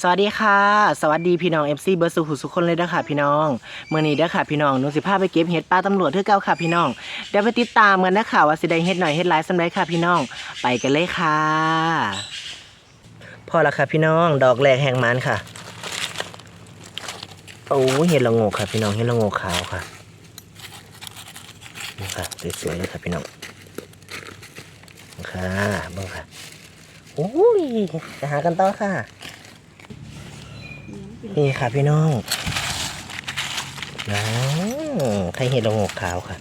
สวัสดีค่ะ สวัสดีพี่น้อง FC เบอร์สุขุสุขคนเลยเด้อค่ะพี่น้องเมื่อนี้เด้อค่ะพี่น้องหนูสิพาไปเก็บเห็ดป้าตำรวจเทือเก้าค่ะพี่น้องเดี๋ยวไปติดตามกันนะคะว่าสิได้เห็ดหน่อยเห็ดหลายสำไรค่ะพี่น้อง ไปกันเลยค่ะพอละค่ะพี่น้องดอกแรกแห่งมันค่ะโอ้เห็ดละโงกค่ะ พี่น้องเห็ดละโงกขาวค่ะนี่ค่ะสวยๆเลยค่ะพี่น้องค่ะเบ้างค่ะโอ้ยไปหากันต่อค่ะ นี่ค่ะพี่น้องนะไทยเห็ดละโงกขาวค่ะ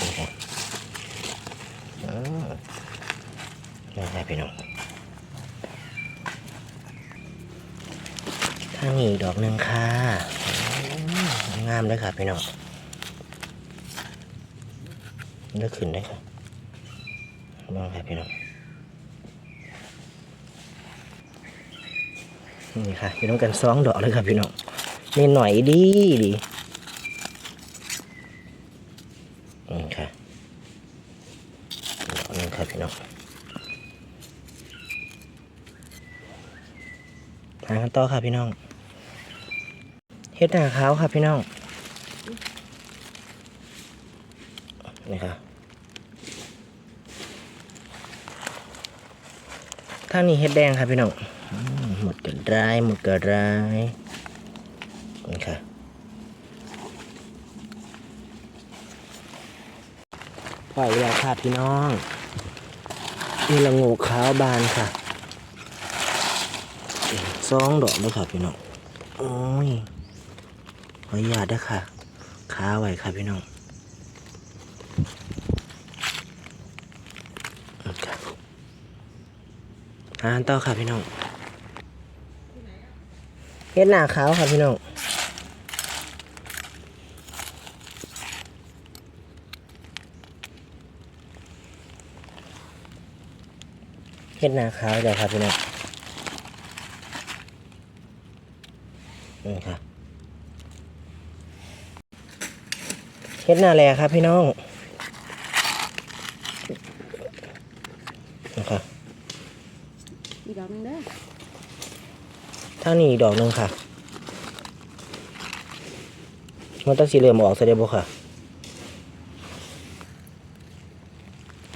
นี่ค่ะอืมนี่ค่ะพี่น้องทางนี้อีกดอกหนึ่งค่ะ งามเลยค่ะพี่น้องเลือกขึ้นได้ค่ะลองค่ะพี่น้อง นี่ค่ะพี่น้องกันสองดอกเลยครับพี่น้องนี่หน่อยดีดีอืมค่ะดอกนึงครับพี่น้องหากันต่อค่ะพี่น้องเฮ็ดหน้าขาวครับพี่น้องนี่ค่ะทางนี้เฮ็ดแดงครับพี่น้อง กระไรหมดกระไรนี่ค่ะปล่อยแล้วค่ะพี่น้องนี่ละงูขาวบานค่ะสองดอกด้วยค่ะพี่น้องโอ้ยขออนุญาตด้วยค่ะขาไว้ค่ะพี่น้องอ่านต่อค่ะพี่น้อง เฮ็ดหน้าขาวครับพี่น้องเฮ็ดหน้าขาวเดี๋ยวครับพี่น้องนี่ครับเฮ็ดหน้าแลครับพี่น้องนะครับอีกดอกนึงเด้อ ทางนี้อีกดอกหนึ่งค่ะ มันต้องสีเหลืองออกเสด็จบ่ค่ะ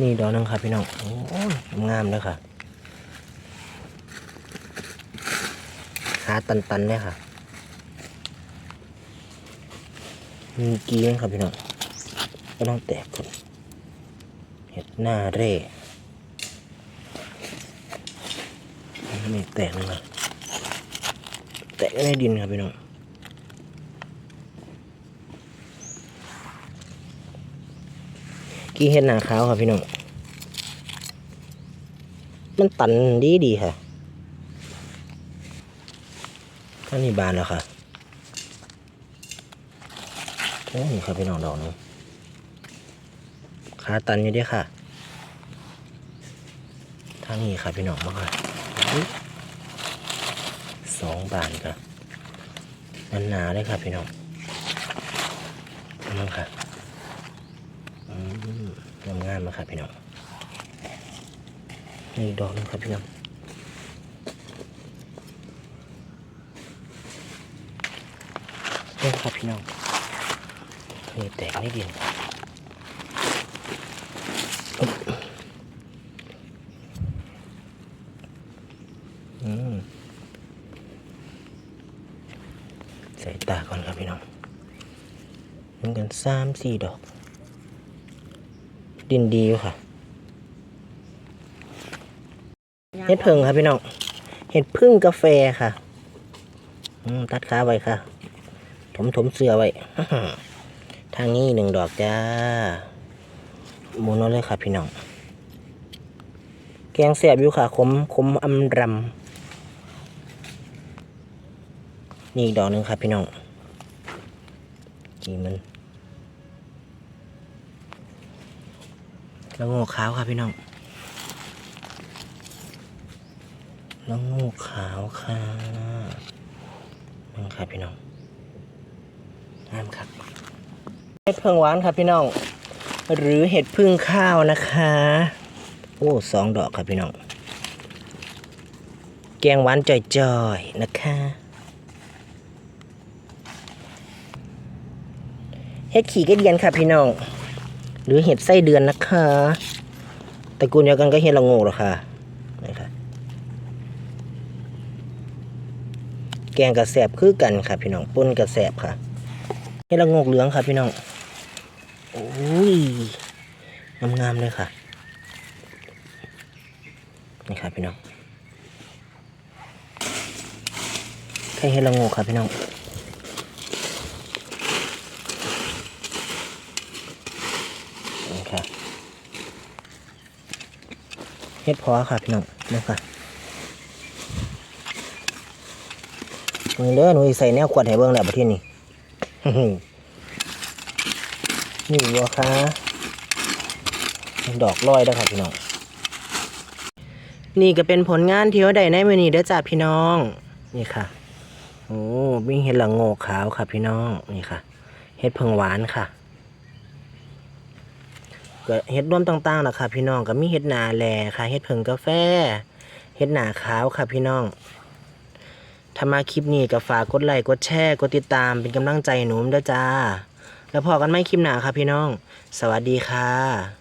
นี่ดอกหนึงค่ะพี่น้อง โอ้งามเลยค่ะ หาตันๆเลยค่ะ มีกี้งครับพี่น้องก็ต้องแตกก่อนเห็ดหน้าเร่ไม่แตกเลย แตะในดินครับพี่น้องกี่เห็ดหนาขาวครับพี่น้อง มันตันดีดีค่ะท่านี่บานแล้วค่ะโอ้นี่ครับพี่น้องดอกนึงขาตันอยู่เด้วยค่ะ ทางนี้ครับพี่น้องมาค่ะอุ๊ย สองบานครับมันหนาเลยครับพี่น้องนั่นค่ะอืมงามงามๆนะครับพี่น้องนี่ดอกหนึงครับพี่น้องนี่ครับพี่น้องนี่แตกไม่ดินอืม ใส่ตาก่อนครับพี่น้องมันกันสามสี่ดอก ดินดีอยู่ค่ะ เห็ดเพิงครับพี่น้อง เห็ดพึ่งกาแฟค่ะตัดขาไว้ค่ะ ถมถมเสื้อไว้ ทางนี้หนึ่งดอกจ้าหมุนเลยค่ะพี่น้อง แกงแสบอยู่ค่ะ ขมขมอำรำ นี่อีกดอกหนึ่งครับพี่น้องจีมันแล้วง่ขาวครับพี่น้องแล้วง่ขาวค่ะนั่นครับพี่น้องงามครับเห็ดเพิ่งหวานครับพี่น้อง หรือเห็ดพึ่งข้าวนะคะ โอ้สองดอกครับพี่น้อง แกงหวานจ่อยๆนะคะ ห็ดขี่กระเดียนค่ะพี่น้อง หรือเห็ดไส้เดือนนะคะตระกูลเดียวกันก็เห็ดละโงกหรอค่ะนี่ค่ะ แกงกระแสบคือกันค่ะพี่น้องป่นกระแสบค่ะเห็ดละโงกเหลืองค่ะพี่น้องโอ้ยงามๆเลยค่ะนี่ค่ะพี่น้องแค่เห็ดละโงกค่ะพี่น้องนี่ค่ะ เห็ดพอค่ะพี่น้องนี่ค่ะมึงเด้อหนูใส่แนวขวดให้เบิ่งแล้วประเทศนี้นี่วัวคะดอกลอยเด้อค่ะพี่น้อง นี่ก็เป็นผลงานที่ว่าได้ในมือนี้เด้อจ้าพี่น้อง นี่ค่ะ โอ้มีเห็ดละโงกขาวค่ะพี่น้อง นี่ค่ะ เห็ดเพิงหวานค่ะ ก็เห็ดร่วมต่างๆนะคะพี่น้องก็มีเห็ดนาแลค่ะเห็ดเพิงกาแฟเห็ดหนาขาวค่ะพี่น้องถ้ามาคลิปนี้ก็ฝากกดไลค์กดแชร์กดติดตามเป็นกำลังใจหนุ่มด้วยจ้า แล้วพอกันไม่คลิปหนาค่ะพี่น้อง สวัสดีค่ะ